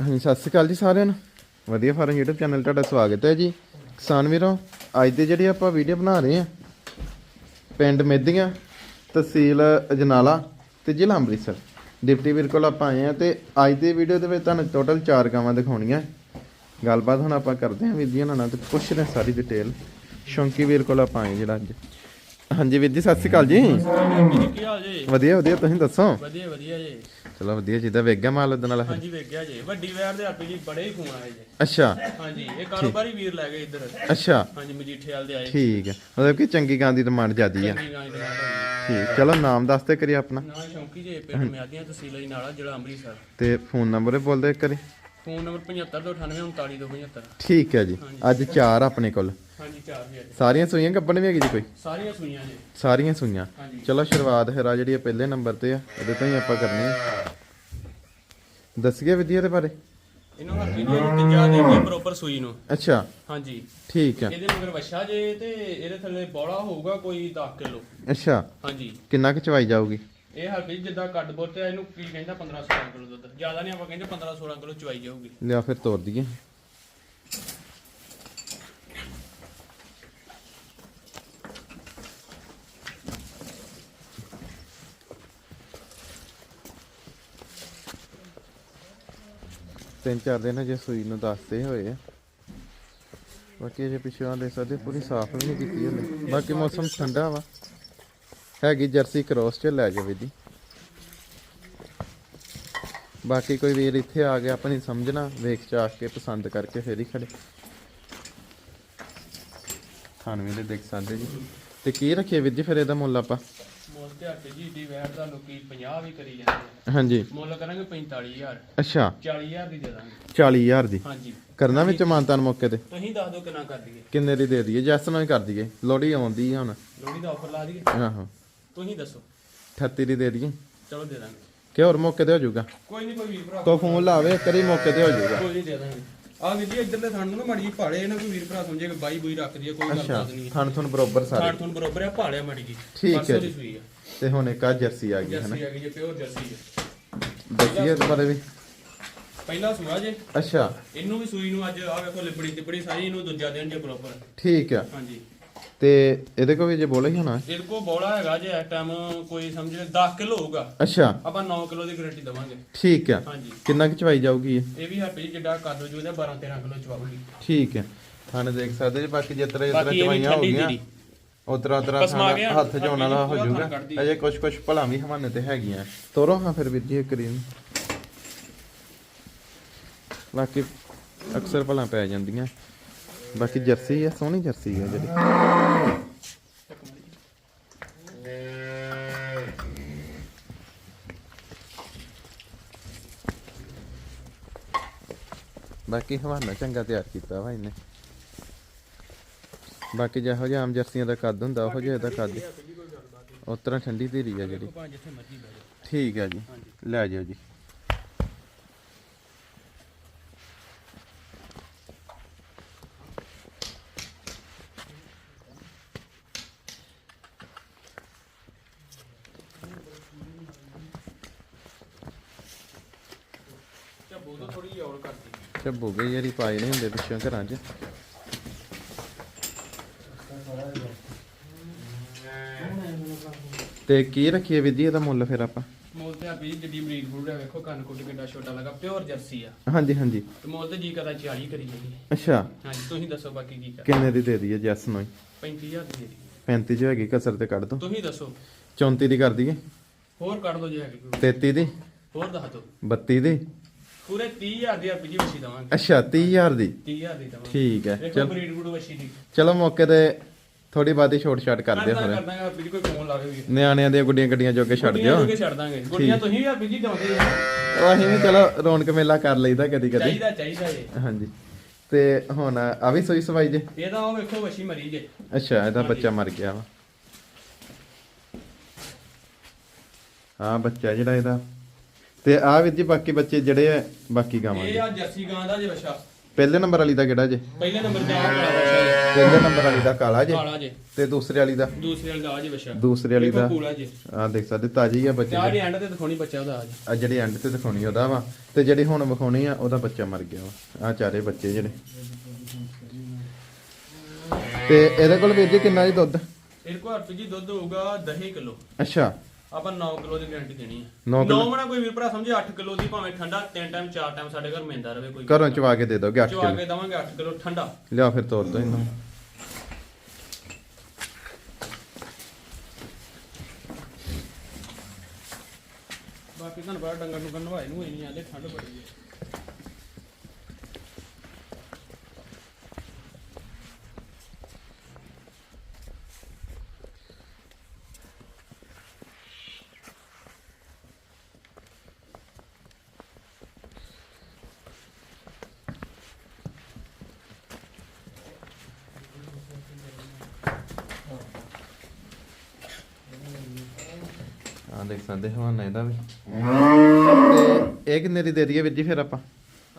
ਹਾਂਜੀ ਸਤਿ ਸ਼੍ਰੀ ਅਕਾਲ ਜੀ ਸਾਰਿਆਂ ਨੂੰ। ਵਧੀਆ ਫਾਰਮ YouTube ਚੈਨਲ ਤੁਹਾਡਾ ਸਵਾਗਤ ਹੈ ਜੀ। ਕਿਸਾਨ ਵੀਰੋ ਅੱਜ ਦੇ ਜਿਹੜੀ ਆਪਾਂ ਵੀਡੀਓ ਬਣਾ ਰਹੇ ਆ ਪਿੰਡ ਮੇਦੀਆਂ ਤਹਿਸੀਲ ਅਜਨਾਲਾ ਤੇ ਜ਼ਿਲ੍ਹਾ ਅੰਮ੍ਰਿਤਸਰ। ਡਿਪਟੀ ਵੀਰ ਕੋਲ ਆਪਾਂ ਆਏ ਆ ਤੇ ਅੱਜ ਦੀ ਵੀਡੀਓ ਦੇ ਵਿੱਚ ਤੁਹਾਨੂੰ ਟੋਟਲ 4 ਗਾਵਾਂ ਦਿਖਾਉਣੀਆਂ। ਗੱਲਬਾਤ ਹੁਣ ਆਪਾਂ ਕਰਦੇ ਹਾਂ ਵੀਰ ਜੀ ਉਹਨਾਂ ਨਾਲ ਤੇ ਪੁੱਛਦੇ ਹਾਂ ਸਾਰੀ ਡਿਟੇਲ ਸ਼ੌਂਕੀ ਵੀਰ ਕੋਲ ਆਪਾਂ ਆਏ ਜਿਹੜਾ ਅੱਜ। ਹਾਂਜੀ ਵੀਰ ਜੀ ਸਤਿ ਸ਼੍ਰੀ ਅਕਾਲ ਜੀ। ਕੀ ਹਾਲ ਜੀ। ਵਧੀਆ ਵਧੀਆ ਤੁਸੀਂ ਦੱਸੋ? ਵਧੀਆ ਵਧੀਆ ਜੀ। ਚਲੋ ਵਧੀਆ ਜਿੱਦਾਂ ਵੇਖ ਗਿਆ ਮਾਲ ਉਹਦੇ ਨਾਲ ਫਿਰ। ਹਾਂਜੀ ਵੇਖਿਆ ਜੀ। ਵੱਡੀ ਵੈਰ ਦੇ ਆਪੀ ਜੀ ਬੜੇ ਹੀ ਫੋਨ ਆਏ ਜੀ। ਅੱਛਾ। ਹਾਂਜੀ ਇਹ ਕਾਰੋਬਾਰੀ ਵੀਰ ਲੈ ਗਏ ਇੱਧਰ। ਅੱਛਾ। ਹਾਂਜੀ ਮਜੀਠੇ ਵਾਲ ਦੇ ਆਏ ਠੀਕ ਹੈ। ਮਤਲਬ ਕਿ ਚੰਗੀ ਗਾਂ ਦੀ ਡਿਮਾਂਡ ਜ਼ਿਆਦੀ ਆ। ਚੰਗੀ ਗਾਂ ਦੀ ਨਾਲ ਹੋਈ। ਠੀਕ। ਚਲੋ ਨਾਮ ਦੱਸ ਤੇ ਕਰੀ ਆਪਣਾ। ਨਾ ਸ਼ੌਂਕੀ ਜੀ ਪਿੰਡ ਮਿਆਦੀਆਂ ਤਹਿਸੀਲ ਜੀ ਨਾਲਾ ਜ਼ਿਲ੍ਹਾ ਅੰਮ੍ਰਿਤਸਰ। ਤੇ ਫੋਨ ਨੰਬਰ ਬੋਲਦੇ ਕਰੀ ਫੋਨ ਨੰਬਰ 7528394275 ਠੀਕ ਹੈ ਜੀ। ਅੱਜ ਚਾਰ ਆਪਣੇ ਕੋਲ। ਹਾਂਜੀ ਚਾਰ ਵੀ ਅੱਜ ਸਾਰੀਆਂ ਸੂਈਆਂ ਗੱਬਣ ਵੀ ਹੈਗੀ ਜੀ ਕੋਈ? ਸਾਰੀਆਂ ਸੁਈਆਂ ਜੀ। ਸਾਰੀਆਂ ਸੂਈਆਂ। ਹਾਂਜੀ। ਚਲੋ ਸ਼ੁਰੂਆਤ ਫਿਰ ਆ ਜਿਹੜੀ ਇਹ ਪਹਿਲੇ ਨੰਬਰ ਤੇ ਆ ਇਹਦੇ ਤੋਂ ਹੀ ਆਪਾਂ ਕਰਨੀ ਆ। ਦੱਸੀਏ ਵਿਦਿਆ ਦੇ ਬਾਰੇ। ਇਹਨੂੰ ਹਰਪੀ ਜੀ ਨੂੰ ਤੀਜਾ ਦੇ ਕੇ ਪ੍ਰੋਪਰ ਸੂਈ ਨੂੰ। ਅੱਛਾ। ਹਾਂਜੀ। ਠੀਕ ਹੈ ਇਹਦੇ ਮਗਰ ਵਛਾ ਜੇ ਤੇ ਇਹਦੇ ਥੱਲੇ ਬੋਲਾ ਹੋਊਗਾ ਕੋਈ 10 ਕਿਲੋ। ਅੱਛਾ। ਹਾਂਜੀ। ਕਿੰਨਾ ਕੁ ਚਵਾਈ ਜਾਊਗੀ? ਇਹ ਹਰਪੀ ਜੀ ਜਿੱਦਾਂ ਕੱਟ ਬੋਰ ਤੇ ਆ, ਇਹਨੂੰ ਕੀ ਕਹਿੰਦਾ? 15 16 ਕਿਲੋ ਦੁੱਧ। ਜ਼ਿਆਦਾ ਨਹੀਂ ਆਪਾਂ ਕਹਿੰਦੇ 15 16 ਕਿਲੋ ਚਵਾਈ ਜਾਊਗੀ। ਲਿਆ ਫਿਰ ਤੋੜ ਦਈਏ। ਤਿੰਨ ਚਾਰ ਦਿਨ ਜੇ ਸੂਈ ਨੂੰ ਦੱਸਦੇ ਹੋਏ ਆ। ਬਾਕੀ ਜੇ ਪਿਛਵਾ ਦੇ ਸਕਦੇ ਪੂਰੀ ਸਾਫ਼ ਵੀ ਨਹੀਂ ਕੀਤੀ ਹਲੇ ਬਾਕੀ ਮੌਸਮ ਠੰਡਾ ਵਾ। ਹੈਗੀ ਜਰਸੀ ਕ੍ਰੋਸ ਚ ਲੈ ਜਾਵੇ ਦੀ ਬਾਕੀ ਕੋਈ ਵੀਰ ਇੱਥੇ ਆ ਗਿਆ ਆਪਣੀ ਸਮਝਣਾ। ਵੇਖ ਚਾਖ ਕੇ ਪਸੰਦ ਕਰਕੇ ਫੇਰ ਹੀ ਖੜੇ। ਖਾਣਵੇਂ ਦੇ ਦੇਖ ਸਕਦੇ ਜੀ। ਤੇ ਕੀ ਰੱਖੀਏ ਵੀਰ ਜੀ, ਫਿਰ ਇਹਦਾ ਮੁੱਲ ਆਪਾਂ? ਮੁੱਲ ਤੇ ਹਰਪੀ ਜੀ ਦੀ ਵੈਟ ਦਾ ਲੋਕੀ 50 ਵੀ ਕਰੀ ਜਾਂਦੇ ਆ। ਹਾਂਜੀ। ਮੁੱਲ ਕਰਾਂਗੇ 45000 ਅੱਛਾ। 40000 ਦੀ ਦੇ ਦਾਂਗੇ। 40000 ਦੀ? ਹਾਂਜੀ। ਕਰਨਾ ਵਿੱਚ ਮਾਨਤਾਨ ਮੌਕੇ ਤੇ? ਤੁਸੀਂ ਦੱਸ ਦਿਓ ਕਿੰਨਾ ਕਰ ਦਈਏ। ਕਿੰਨੇ ਦੀ ਦੇ ਦਈਏ? ਜੈਸ ਨਾਲ ਹੀ ਕਰ ਦਈਏ। ਲੋੜੀ ਆਉਂਦੀ ਆ ਹੁਣ। ਲੋਹੜੀ ਦਾ ਆਫਰ ਲਾ ਦਈਏ। ਆਹੋ ਤੁਸੀਂ ਦੱਸੋ। 38 ਦੀ ਦੇ ਦਈਏ। ਚਲੋ ਦੇ ਦਾਂਗੇ। ਕਿ ਹੋਰ ਮੌਕੇ ਤੇ ਹੋ ਜਾਊਗਾ? ਕੋਈ ਨਹੀਂ ਕੋਈ ਵੀਰ ਭਰਾ। ਕੋ ਫੋਨ ਲਾਵੇ ਕਰੀ ਮੌਕੇ ਤੇ ਹੋ ਜਾਊਗਾ। ਕੋਈ ਨਹੀਂ ਦੇ ਦਾਂਗੇ। ਆ ਵੀਰ ਜੀ ਇੱਧਰਲੇ ਥਣ ਨੂੰ ਨਾ ਮੜੀ ਜੀ ਭਾਲੇ ਨਾ ਕੋਈ ਵੀਰ ਭਰਾ ਸਮਝੇ ਕਿ ਬਾਈ ਬੂਈ ਰੱਖ ਦਈਏ ਕੋਈ ਗੱਲ ਅੱਛਾ ਬਾਤ ਨਹੀਂ। ਹੈ ਥਣ ਥਣ ਬਰੋਬਰ ਸਾਰੇ। ਥਣ ਥਣ ਬਰੋਬਰ ਆ ਭਾਲਿਆ ਮੜੀ ਜੀ ਠੀਕ ਹੈ ਜੀ। ਸੂਈ ਆ। ਤੇ ਹੁਣ ਇੱਕ ਆ ਜਰਸੀ ਆ ਗਈ ਹੈ ਨਾ? ਜਰਸੀ ਆ ਗਈ ਜੇ ਪਿਓਰ ਜਰਸੀ ਹੈ ਦੱਸੀਏ ਇਸ ਬਾਰੇ ਵੀ। ਪਹਿਲਾ ਸੂਆ ਜੇ। ਅੱਛਾ। ਇਹਨੂੰ ਵੀ ਸੂਈ ਨੂੰ ਅੱਜ ਆ ਵੇਖੋ ਲਿਬੜੀ ਤਿਬੜੀ ਸਾਰੀ ਇਹਨੂੰ ਦੂਜਾ ਦਿਨ ਜੇ ਪ੍ਰੋਪਰ ਠੀਕ ਆ। ਹਾਂਜੀ। ਤੇ ਇਹਦੇ ਕੋਲ ਵੀ ਜੇ ਬੋਲੇ ਹੀ ਹੋਣਾ। ਇਹਦੇ ਕੋ ਬੋਲਾ ਹੈਗਾ ਜੇ ਇਸ ਟਾਈਮ ਕੋਈ ਸਮਝੇ 10 ਕਿਲੋ ਹੋਊਗਾ। ਅੱਛਾ। ਆਪਾਂ 9 ਕਿਲੋ ਦੀ ਗਾਰੰਟੀ ਦਵਾਂਗੇ। ਠੀਕ ਆ। ਹਾਂਜੀ। ਕਿੰਨਾ ਕੁ ਚਵਾਈ ਜਾਊਗੀ ਇਹ? ਵੀ ਹੈਪੀ ਜਿੱਡਾ ਕਰ ਜੋ ਇਹਦਾ 12 13 ਕਿਲੋ ਚਵਾਉਗੀ ਠੀਕ ਹੈ ਥਾਣੇ ਦੇਖ ਸਕਦੇ ਜੀ ਬਾਕੀ ਜਿਤਰੇ ਜਿਤਰੇ ਚਵਾਈਆਂ ਹੋ ਗਈਆਂ। ਉਤਰਾ ਗਿਆ, ਹੱਥ ਚ ਵਾਲਾ ਹੋ ਜਾਊਗਾ। ਅਜੇ ਕੁਛ ਕੁਛ ਭਲਾ ਵੀ ਹਵਾਨੇ ਤੇ ਹੈਗੀਆਂ। ਤੋਰੋ ਹਾਂ ਫਿਰ ਵੀਰ ਜੀ ਕਰੀਮ ਬਾਕੀ ਅਕਸਰ ਭਲਾ ਪੈ ਜਾਂਦੀਆਂ। ਬਾਕੀ ਜਰਸੀ ਆ, ਸੋਹਣੀ ਜਰਸੀ ਆ ਜਿਹੜੀ। ਬਾਕੀ ਹਵਾਨਾ ਚੰਗਾ ਤਿਆਰ ਕੀਤਾ ਵਾ ਇਹਨੇ। ਬਾਕੀ ਜਿਹੋ ਜਿਹਾ ਆਮ ਜਰਸੀਆਂ ਦਾ ਕੱਦ ਹੁੰਦਾ, ਉਹੋ ਜਿਹਾ ਇਹਦਾ ਕੱਦ। ਉਸ ਤਰ੍ਹਾਂ ਠੰਡੀ ਧੀਰੀ ਆ ਜਿਹੜੀ। ਠੀਕ ਆ ਜੀ। ਲੈ ਜਾਓ ਜੀ। ਤੋਂ ਥੋੜੀ ਔਰ ਕਰਦੀ ਯਾਰੀ ਪਾਏ ਨਹੀਂ ਹੁੰਦੇ ਪਿੱਛੋਂ ਘਰਾਂ 'ਚ। ਤੇ ਕੀ ਰੱਖੀਏ ਵਿਧੀ ਇਹਦਾ ਮੁੱਲ ਫਿਰ ਆਪਾਂ? ਮੋਲ ਤੇ ਆਪੀ ਜਿੱਡੀ ਬਰੀਡ ਫੂਡ ਹੈ ਵੇਖੋ ਕੰਨ ਕੁੱਟ ਕਿੱਡਾ ਛੋਟਾ ਲੱਗਾ ਪਿਓਰ ਜਰਸੀ ਆ। ਹਾਂਜੀ ਹਾਂਜੀ। ਤੇ ਮੋਲ ਤੇ ਜੀ ਕਦਾ 40 ਕਰੀ ਜਾਈਏ ਅੱਛਾ। ਹਾਂਜੀ ਤੁਸੀਂ ਦੱਸੋ ਬਾਕੀ ਕੀ ਕਰ। ਕਿੰਨੇ ਦੀ ਦੇ ਦਈਏ ਜੈਸ ਨੂੰ 35000 ਦੀ ਦੇ ਦਿਓ। 35 ਜੋ ਹੈਗੀ ਕਸਰ ਤੇ ਕੱਢ ਦੋ। ਤੁਸੀਂ ਦੱਸੋ। 34 ਦੀ ਕਰ ਦਈਏ। ਹੋਰ ਕੱਢ ਦੋ ਜੇ ਹੈਗੀ ਕੋਈ। 33 ਦੀ। ਹੋਰ ਦੱਸ ਦੋ। 32 ਦੀ। ਪੂਰੇ 30000 ਦੀ ਆਪੀ ਜੀ ਵਸ਼ੀ ਦਵਾਂਗੇ। ਅੱਛਾ 30000 ਦੀ? 30000 ਦੀ ਦਵਾਂਗੇ। ਠੀਕ ਹੈ ਚਲ। ਬਰੀਡ ਫੂਡ ਵਸ਼ੀ ਦੀ। ਚਲੋ ਮੌਕੇ ਤੇ ਥੋੜੀ ਬਾਦੀ ਛੋਟ ਛਾਟ ਕਰ ਦਿਓ ਫਿਰ ਕਰਦਾਂਗੇ ਆਪੀ ਜੀ ਕੋਈ ਫੋਨ ਲਾਵੇ ਵੀ ਨਿਆਣਿਆਂ ਦੀਆਂ ਗੁੱਡੀਆਂ ਗੱਡੀਆਂ ਜੋਗੇ ਛੱਡ ਦਿਓ। ਜੋਗੇ ਛੱਡ ਦਾਂਗੇ। ਗੁੱਡੀਆਂ ਤੁਸੀਂ ਵੀ ਆਪੀ ਜੀ ਉਹ ਅਸੀਂ ਵੀ ਚਲੋ ਰੌਣਕ ਮੇਲਾ ਕਰ ਲਈਦਾ ਕਦੀ ਕਦੀ। ਚਾਹੀਦਾ ਚਾਹੀਦਾ ਜੇ। ਹਾਂਜੀ। ਤੇ ਹੁਣ ਆ ਵੀ ਸੋਈ ਸਵਾਈ ਜੇ? ਇਹਦਾ ਉਹ ਵੇਖੋ ਵਸ਼ੀ ਮਰੀ ਜੇ। ਅੱਛਾ ਇਹਦਾ ਬੱਚਾ ਮਰ ਗਿਆ ਵਾ। ਹਾਂ ਬੱਚਾ ਜਿਹੜਾ ਇਹਦਾ ਤੇ ਆ ਵੀ ਜੀ ਬਾਕੀ ਬੱਚੇ ਜਿਹੜੇ ਆ ਬਾਕੀ ਗਾਵਾਂ ਇਹ ਦੇ ਆ ਜਰਸੀ ਗਾਂ ਦਾ ਜੇ ਵਸ਼ਾ ਪਹਿਲੇ ਨੰਬਰ ਵਾਲੀ ਦਾ ਕਿਹੜਾ ਜੇ? ਪਹਿਲੇ ਨੰਬਰ ਤੇ ਆ ਕਾਲਾ ਵਸ਼ਾ ਜੇ। ਪਹਿਲੇ ਨੰਬਰ ਵਾਲੀ ਦਾ ਕਾਲਾ ਜੇ। ਕਾਲਾ ਜੇ। ਤੇ ਦੂਸਰੇ ਵਾਲੀ ਦਾ? ਦੂਸਰੇ ਵਾਲੇ ਦਾ ਆ ਜੇ ਬੱਚਾ। ਦੂਸਰੇ ਵਾਲੀ ਦਾ। ਪੂਲਾ ਜੇ। ਆ ਦੇਖ ਸਕਦੇ ਤਾਜੀ ਆ ਬੱਚੇ ਚਾਰ ਐਂਡ ਤੇ ਦਿਖਾਉਣੀ ਬੱਚਾ ਉਹਦਾ ਆ ਜੇ। ਆ ਜਿਹੜੀ ਐਂਡ ਤੇ ਦਿਖਾਉਣੀ ਉਹਦਾ ਵਾ। ਤੇ ਜਿਹੜੀ ਹੁਣ ਵਿਖਾਉਣੀ ਆ ਉਹਦਾ ਬੱਚਾ ਮਰ ਗਿਆ ਵਾ। ਆ ਚਾਰੇ ਬੱਚੇ ਜਿਹੜੇ। ਤੇ ਇਹਦੇ ਕੋਲ ਵੀਰ ਜੀ ਕਿੰਨਾ ਜੀ ਦੁੱਧ? ਇਹ ਕੋ ਹਰਪੀ ਜੀ ਦੁੱਧ ਹੋਊਗਾ 10 ਕਿਲੋ। ਅੱਛਾ। ਆਪਾਂ 9 ਕਿਲੋ ਦੀ ਗਾਰੰਟੀ ਦੇਣੀ ਹੈ ਨੌ ਕਿੱਲੋ? 9 ਮਣਾ ਕੋਈ ਵੀਰ ਭਰਾ ਸਮਝੇ 8 ਕਿਲੋ ਦੀ ਭਾਵੇਂ ਠੰਡਾ ਤਿੰਨ ਟਾਈਮ ਚਾਰ ਟਾਈਮ ਸਾਡੇ ਘਰ ਮਿਲਦਾ ਰਵੇ ਕੋਈ। ਘਰੋਂ ਚਵਾ ਕੇ ਦੇ ਦੋਗੇ 8 ਚਵਾ ਕਿਲੋ? ਕੇ ਦਵਾਂਗੇ 8 ਕਿਲੋ ਠੰਡਾ। ਲਿਆ ਫਿਰ ਤੋੜ ਦੋ ਇਹਨੂੰ। ਬਾਕੀ ਤੁਹਾਨੂੰ ਬੜਾ ਡੰਗਰ ਨੂੰ ਨਵਾਏ ਨੂੰ ਹੀ ਨਹੀਂ ਆਂਦੇ ਠੰਡ ਬੜੀ ਹੈ ਆ ਦੇਖ ਸਕਦੇ ਹਵਾਨਾ ਇਹਦਾ ਵੀ। ਤੇ ਇਹ ਕਿੰਨੇ ਦੀ ਦੇ ਦਈਏ ਵੀਰ ਜੀ ਫਿਰ ਆਪਾਂ?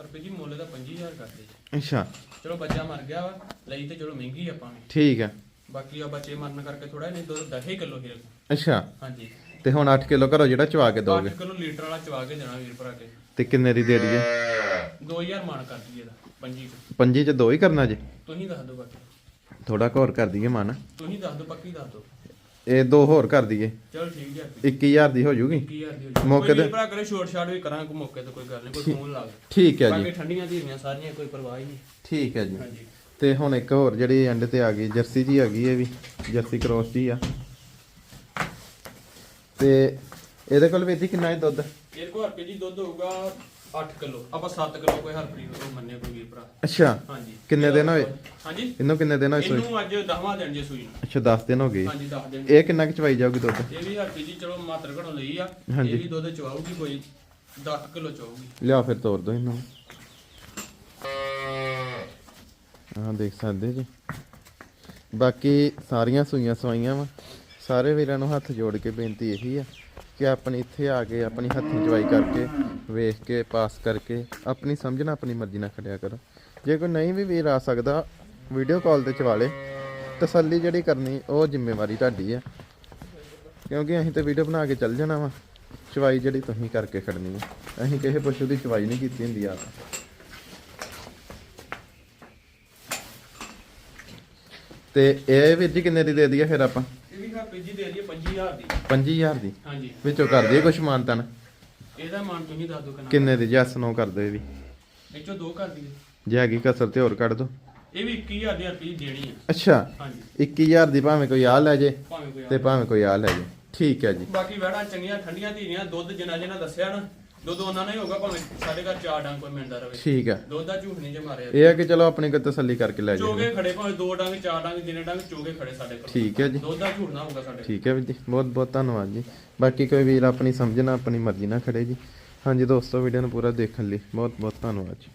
ਹਰਪੀ ਜੀ ਮੁੱਲ ਦਾ 25000 ਕਰਦੇ ਜੀ। ਅੱਛਾ। ਚਲੋ ਬੱਚਾ ਮਰ ਗਿਆ ਵਾ ਲਈ ਤੇ ਚਲੋ ਮਹਿੰਗੀ ਆਪਾਂ ਨੇ ਠੀਕ ਆ। ਬਾਕੀ ਆ ਬੱਚੇ ਮਰਨ ਕਰਕੇ ਥੋੜਾ ਨਹੀਂ ਦੁੱਧ 10 ਕਿਲੋ ਹੀ ਰੱਖੋ ਅੱਛਾ। ਹਾਂਜੀ। ਤੇ ਹੁਣ 8 ਕਿਲੋ ਘਰੋਂ ਜਿਹੜਾ ਚਵਾ ਕੇ 8 ਦੋਗੇ ਕਿਲੋ ਲੀਟਰ ਵਾਲਾ ਚਵਾ ਕੇ ਦੇਣਾ ਵੀਰ ਭਰਾ ਕੇ। ਤੇ ਕਿੰਨੇ ਦੀ ਦੇ ਦਈਏ? 2000 ਮਾਨ ਕਰ ਦਈਏ ਦਾ ਪੰਜੀ ਕੁ। ਪੰਜੀ ਚ ਦੋ ਹੀ ਕਰਨਾ ਜੇ। ਤੁਸੀਂ ਦੱਸ ਦਿਓ ਬਾਕੀ। ਥੋੜਾ ਘੋਰ ਕਰ ਦਈਏ ਮਨ ਤੁਸੀਂ ਦੱਸ ਦਿਓ ਪੱਕੀ ਦੱਸ ਦਿਓ। ਇਹ ਦੋ ਹੋਰ ਕਰ ਦਈਏ। ਚਲੋ ਠੀਕ ਹੈ ਹਰਪੀ 21000 ਦੀ ਹੋ ਜੂਗੀ। 21000 ਦੀ ਹੋ ਜਾਊ। ਮੌਕੇ ਤੇ- ਭਰਾ ਕਰੇ ਸ਼ੋਰਟ ਸ਼ਾਟ ਵੀ ਕਰਾਂਗੇ ਕੋਈ ਮੌਕੇ ਤੇ ਕੋਈ ਗੱਲ ਨਹੀਂ ਕੋਈ ਫੋਨ ਲਾ ਕੇ। ਠੀਕ ਹੈ ਬਾਕੀ ਜੀ ਠੰਡੀਆਂ ਧੀਰੀਆਂ ਸਾਰੀਆਂ ਕੋਈ ਪਰਵਾਹ ਹੀ ਨਹੀਂ ਠੀਕ ਹੈ ਜੀ। ਤੇ ਹੁਣ ਇੱਕ ਹੋਰ ਜਿਹੜੀ ਐਂਡ ਤੇ ਆ ਗਈ ਜਰਸੀ ਜੀ ਆ ਗਈ ਇਹ ਵੀ ਜਰਸੀ ਕ੍ਰੋਸ ਜੀ ਆ। ਤੇ ਇਹਦੇ ਕੋਲ ਵੀ ਕਿੰਨਾ ਹੈ ਦੁੱਧ? ਇਹ ਕੋ ਹਰਪੀ ਜੀ ਦੁੱਧ ਹੋਊਗਾ 8 ਕਿਲੋ। ਆਪਾਂ 7 ਕਿਲੋ ਕੋਈ ਹਰਪੀ ਨੂੰ ਮੰਨੇ ਕੋਈ ਵੀਰ ਭਰਾ। ਅੱਛਾ। ਹਾਂਜੀ। ਕਿੰਨੇ ਦਿਨ ਹੋਏ? ਹਾਂਜੀ। ਇਹਨੂੰ ਕਿੰਨੇ ਦਿਨ ਹੋਏ ਸੋਈ ਇਹਨੂੰ ਅੱਜ 10ਵਾਂ ਦਿਨ ਜੇ ਸੂਈ ਨੂੰ। ਅੱਛਾ 10 ਦਿਨ ਹੋ ਗਏ। ਹਾਂਜੀ 10 ਦਿਨ। ਇਹ ਕਿੰਨਾ ਕੁ ਚਵਾਈ ਜਾਊਗੀ ਦੁੱਧ? ਇਹ ਵੀ ਹਰਪੀ ਜੀ ਚਲੋ ਮਾਤਰ ਘੜੋਂ ਲਈ ਆ। ਹਾਂਜੀ। ਇਹ ਵੀ ਦੁੱਧ ਚਵਾਊਗੀ ਕੋਈ 10 ਕਿਲੋ ਚਵਾਊਗੀ। ਲਿਆ ਫਿਰ ਤੋੜ ਦੋ ਇਹਨੂੰ। ਆਹ ਦੇਖ ਸਕਦੇ ਜੀ। ਬਾਕੀ ਸਾਰੀਆਂ ਸੂਈਆਂ ਸਵਾਈਆਂ ਵਾ। ਸਾਰੇ ਵੀਰਾਂ ਨੂੰ ਹੱਥ ਜੋੜ ਕੇ ਬੇਨਤੀ ਇਹੀ ਆ। ਕਿ ਆਪਣੀ ਇੱਥੇ ਆ ਕੇ, ਆਪਣੀ ਹੱਥੀਂ ਚਵਾਈ ਕਰਕੇ, ਵੇਖ ਕੇ, ਪਾਸ ਕਰਕੇ, ਆਪਣੀ ਸਮਝ ਨਾਲ ਆਪਣੀ ਮਰਜ਼ੀ ਨਾਲ ਖੜਿਆ ਕਰੋ। ਜੇ ਕੋਈ ਨਹੀਂ ਵੀ ਵੀਰ ਆ ਸਕਦਾ ਵੀਡੀਓ ਕਾਲ ਤੇ ਚਵਾ ਲੇ ਤਸੱਲੀ ਜਿਹੜੀ ਕਰਨੀ, ਉਹ ਜ਼ਿੰਮੇਵਾਰੀ ਤੁਹਾਡੀ ਆ। ਕਿਉਂਕਿ ਅਸੀਂ ਤੇ ਵੀਡੀਓ ਬਣਾ ਕੇ ਚੱਲ ਜਾਣਾ ਵਾ। ਚਵਾਈ ਜਿਹੜੀ ਤੁਸੀਂ ਕਰਕੇ ਖੜਨੀ ਹੈ ਅਸੀਂ ਕਿਸੇ ਪਸ਼ੂ ਦੀ ਚਵਾਈ ਨਹੀਂ ਕੀਤੀ ਹੁੰਦੀ ਆ। ਤੇ ਇਹ ਵੀਰ ਜੀ ਕਿੰਨੇ ਦੀ ਦੇ ਦਈਏ ਫਿਰ ਆਪਾਂ? ਇਹ ਵੀ ਹਰਪੀ ਜੀ ਦੇ ਦਈਏ 25000 ਦੀ। 25000 ਦੀ? ਹਾਂਜੀ। ਵਿੱਚੋਂ ਕਰ ਦਈਏ ਕੁਛ ਮਾਨਤਨ ਇਹਦਾ ਮਾਨ ਤੁਸੀਂ ਦੱਸ ਦਿਓ ਕਿੰਨਾ ਕਿੰਨੇ ਦੀ? ਜੈਸ ਨੋ ਕਰ ਦਿਓ ਇਹ ਵੀ। ਵਿੱਚੋਂ ਦੋ ਕਰ ਦਈਏ। ਜੇ ਹੈਗੀ ਕਸਰ ਤੇ ਹੋਰ ਕੱਢ ਦੋ। ਇਹ ਵੀ 21000 ਦੀ ਹਰਪੀ ਜੀ ਦੇਣੀ ਆ। ਅੱਛਾ। ਹਾਂਜੀ। 21000 ਦੀ ਭਾਵੇਂ ਕੋਈ ਆ ਲੈ ਜੇ ਭਾਵੇਂ ਕੋਈ ਤੇ ਭਾਵੇਂ ਕੋਈ ਆ ਲੈ ਜੇ। ਠੀਕ ਹੈ ਜੀ। ਬਾਕੀ ਵੜਾ ਚੰਗੀਆਂ ਠੰਡੀਆਂ ਧੀਰੀਆਂ ਦੁੱਧ ਜਿੰਨਾ ਜਿੰਨਾ ਦੱਸਿਆ ਨਾ ਦੁੱਧ ਉਹਨਾਂ ਨੇ ਹੋਗਾ ਭਾਵੇਂ ਸਾਡੇ ਘਰ ਚਾਰ ਡੰਗ ਕੋਈ ਮਿਲਦਾ ਰਵੇ। ਠੀਕ ਹੈ ਦੁੱਧ ਦਾ ਝੂਠ ਨਹੀਂ ਜੇ ਮਾਰਿਆ ਇਹ ਹੈ ਕਿ ਚਲੋ ਆਪਣੀ ਤਸੱਲੀ ਕਰਕੇ ਲੈ ਜਾਓ। ਚੋਗੇ ਖੜੇ ਭਾਵੇਂ ਦੋ ਡੰਗ ਚਾਰ ਡੰਗ ਜਿੰਨੇ ਡੰਗ ਚੋਗੇ ਖੜੇ ਸਾਡੇ ਕੋਲ ਠੀਕ ਹੈ ਜੀ। ਦੁੱਧ ਦਾ ਝੂਠ ਨਾ ਹੋਊਗਾ ਸਾਡੇ। ਠੀਕ ਹੈ ਵੀਰ ਜੀ ਬਹੁਤ ਬਹੁਤ ਧੰਨਵਾਦ ਜੀ। ਬਾਕੀ ਕੋਈ ਵੀਰ ਆਪਣੀ ਸਮਝ ਨਾਲ ਆਪਣੀ ਮਰਜ਼ੀ ਨਾਲ ਖੜੇ ਜੀ। ਹਾਂਜੀ ਦੋਸਤੋ ਵੀਡੀਓ ਨੂੰ ਪੂਰਾ ਦੇਖਣ ਲਈ ਬਹੁਤ ਬਹੁਤ ਧੰਨਵਾਦ ਜੀ।